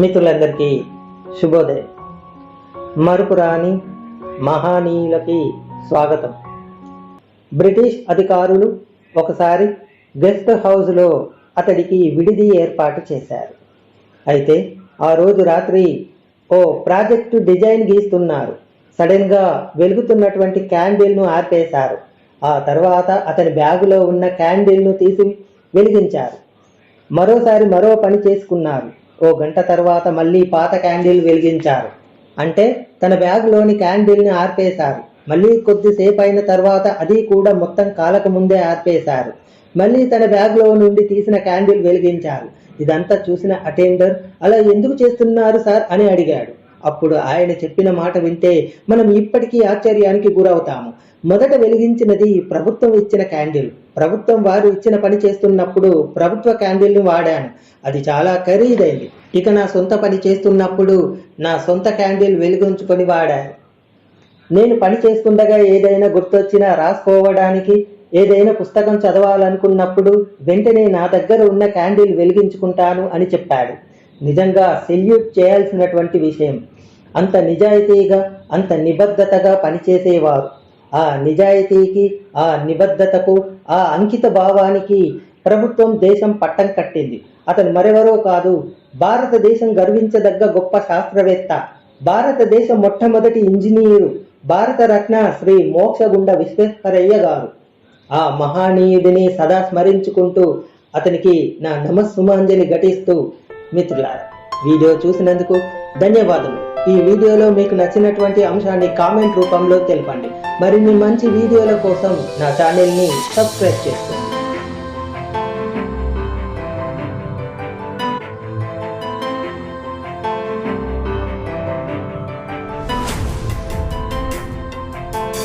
మిత్రులందరికీ శుభోదయం. మరుపురాని మహానీయులకి స్వాగతం. బ్రిటిష్ అధికారులు ఒకసారి గెస్ట్ హౌస్లో అతడికి విడిది ఏర్పాటు చేశారు. అయితే ఆ రోజు రాత్రి ఓ ప్రాజెక్టు డిజైన్ గీస్తున్నారు. సడన్గా వెలుగుతున్నటువంటి క్యాండిల్ను ఆర్పేశారు. ఆ తర్వాత అతని బ్యాగులో ఉన్న క్యాండిల్ను తీసి వెలిగించారు. మరోసారి మరో పని చేసుకున్నారు. ఓ గంట తర్వాత మళ్ళీ పాత క్యాండిల్ వెలిగించారు. అంటే తన బ్యాగ్లోని క్యాండిల్ని ఆర్పేశారు. మళ్ళీ కొద్దిసేపు అయిన తర్వాత అది కూడా మొత్తం కాలక ముందే ఆర్పేశారు. మళ్ళీ తన బ్యాగ్లో నుండి తీసిన క్యాండిల్ వెలిగించారు. ఇదంతా చూసిన అటెండర్ అలా ఎందుకు చేస్తున్నారు సార్? అని అడిగాడు. అప్పుడు ఆయన చెప్పిన మాట వింటే మనం ఇప్పటికీ ఆశ్చర్యానికి గురవుతాము. మొదట వెలిగించినది ప్రభుత్వం ఇచ్చిన క్యాండిల్. ప్రభుత్వం వారు ఇచ్చిన పని చేస్తున్నప్పుడు ప్రభుత్వ క్యాండిల్ని వాడాను. అది చాలా ఖరీదైంది. ఇక నా సొంత పని చేస్తున్నప్పుడు నా సొంత క్యాండిల్ వెలిగించుకొని వాడాను. నేను పని చేస్తుండగా ఏదైనా గుర్తొచ్చినా రాసుకోవడానికి ఏదైనా పుస్తకం చదవాలనుకున్నప్పుడు వెంటనే నా దగ్గర ఉన్న క్యాండిల్ వెలిగించుకుంటాను అని చెప్పాడు. నిజంగా సెల్యూట్ చేయాల్సినటువంటి విషయం. అంత నిజాయితీగా అంత నిబద్ధతగా పనిచేసేవారు. ఆ నిజాయితీకి ఆ నిబద్ధతకు ఆ అంకిత భావానికి ప్రభుత్వం దేశం పట్టం కట్టింది. అతను మరెవరో కాదు. భారతదేశం గర్వించదగ్గ గొప్ప శాస్త్రవేత్త. భారతదేశ మొట్టమొదటి ఇంజనీరు. భారతరత్న శ్రీ మోక్షగుండ విశ్వేశ్వరయ్య గారు. ఆ మహానీయుడిని సదా స్మరించుకుంటూ అతనికి నా నమస్సుమాంజలి ఘటిస్తూ మిత్రులారా వీడియో చూసినందుకు ధన్యవాదములు. ఈ వీడియోలో మీకు నచ్చినటువంటి అంశాన్ని కామెంట్ రూపంలో తెలపండి. మరిన్ని మంచి వీడియోల కోసం నా ఛానల్ని సబ్స్క్రైబ్ చేసుకోండి.